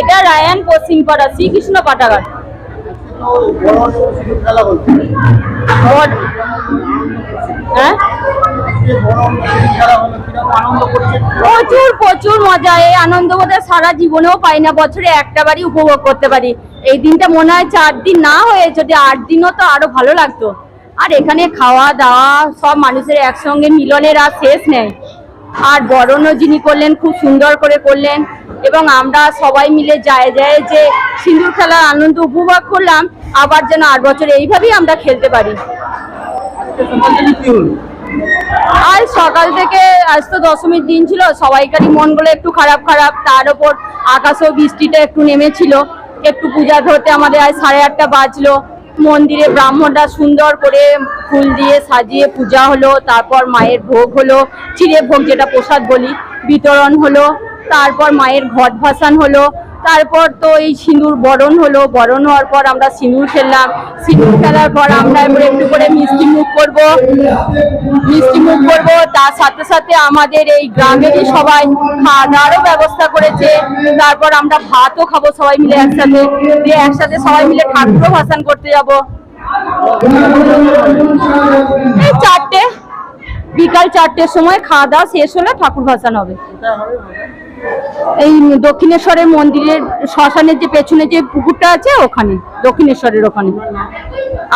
এটা রায়ান পশ্চিমপাড়া, শ্রীকৃষ্ণ পাটাঘাট হ্যাঁ? প্রচুর প্রচুর মজা। এই আনন্দ বোধহয় সারা জীবনেও পাই না। বছরে একটা বারই উপভোগ করতে পারি। এই দিনটা মনে হয় চার দিন না হয়ে যদি আট দিনও তো আরও ভালো লাগতো। আর এখানে খাওয়া দাওয়া, সব মানুষের একসঙ্গে মিলনের আর শেষ নেই। আর বরণও যিনি করলেন, খুব সুন্দর করে করলেন। এবং আমরা সবাই মিলে যায় যায় যে সিঁদুর খেলার আনন্দ উপভোগ করলাম, আবার যেন আট বছর এইভাবেই আমরা খেলতে পারি। আজ সকাল থেকে, আজ তো দশমীর দিন ছিল, সবাইকারই মনগুলো একটু খারাপ খারাপ। তার ওপর আকাশেও বৃষ্টিটা একটু নেমেছিল। একটু পূজা ধরতে আমাদের আজ সাড়ে আটটা বাজলো। মন্দিরে ব্রাহ্মণরা সুন্দর করে ফুল দিয়ে সাজিয়ে পূজা হলো, তারপর মায়ের ভোগ হলো, চিড়ে ভোগ যেটা প্রসাদ বলি, বিতরণ হলো, তারপর মায়ের ঘট ভাসান হলো তারপর তো এই সিঁদুর বরণ হলো, বরণ হওয়ার পর আমরা সিঁদুর খেললাম। সিঁদুর খেলার পর আমরা এবার একটু করে মিষ্টি মুখ করব। মিষ্টি মুখ করব, তার সাথে সাথে আমাদের এই গ্রামেরই সবাই খাওয়া দাওয়ারও ব্যবস্থা করেছে। তারপর আমরা ভাতও খাব সবাই মিলে একসাথে। দিয়ে একসাথে সবাই মিলে ঠাকুরও ভাসান করতে যাব। এই চারটে, বিকাল চারটের সময় খাওয়া দাওয়া শেষ হলে ঠাকুর ভাসান হবে। এই দক্ষিণেশ্বরের মন্দিরের শ্মশানের যে পেছনে যে পুকুরটা আছে ওখানে দক্ষিণেশ্বরের ওখানে।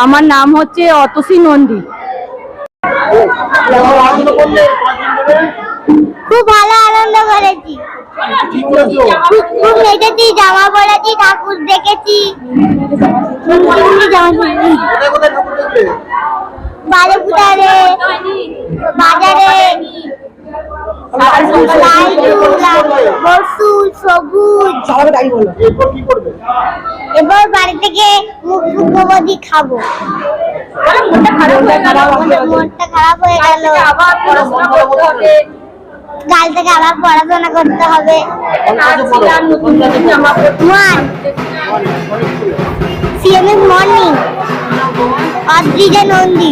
আমার নাম হচ্ছে অতসী নন্দী। খুব ভালো আনন্দ করেছি। খুব জামা পরেছি ঠাকুর দেখেছি। বসুল সবুজ এবার বাড়ি থেকে মুখ খাব। মনটা খারাপ হয়ে গেল। আবার পড়াশোনা করতে হবে। কাল থেকে আবার পড়াশোনা করতে হবে। CMS morning. অদ্রিজা নন্দী।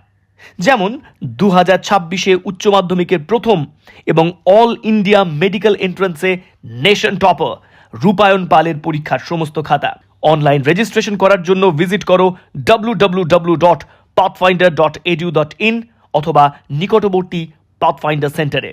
যেমন দু হাজার ছাব্বিশে উচ্চ মাধ্যমিকের প্রথম এবং অল ইন্ডিয়া মেডিকেল এন্ট্রান্সে নেশন টপার রূপায়ণ পালের পরীক্ষার সমস্ত খাতা। অনলাইন রেজিস্ট্রেশন করার জন্য ভিজিট করো W W W dot Pathfinder dot edu dot in অথবা নিকটবর্তী পাথফাইন্ডার সেন্টারে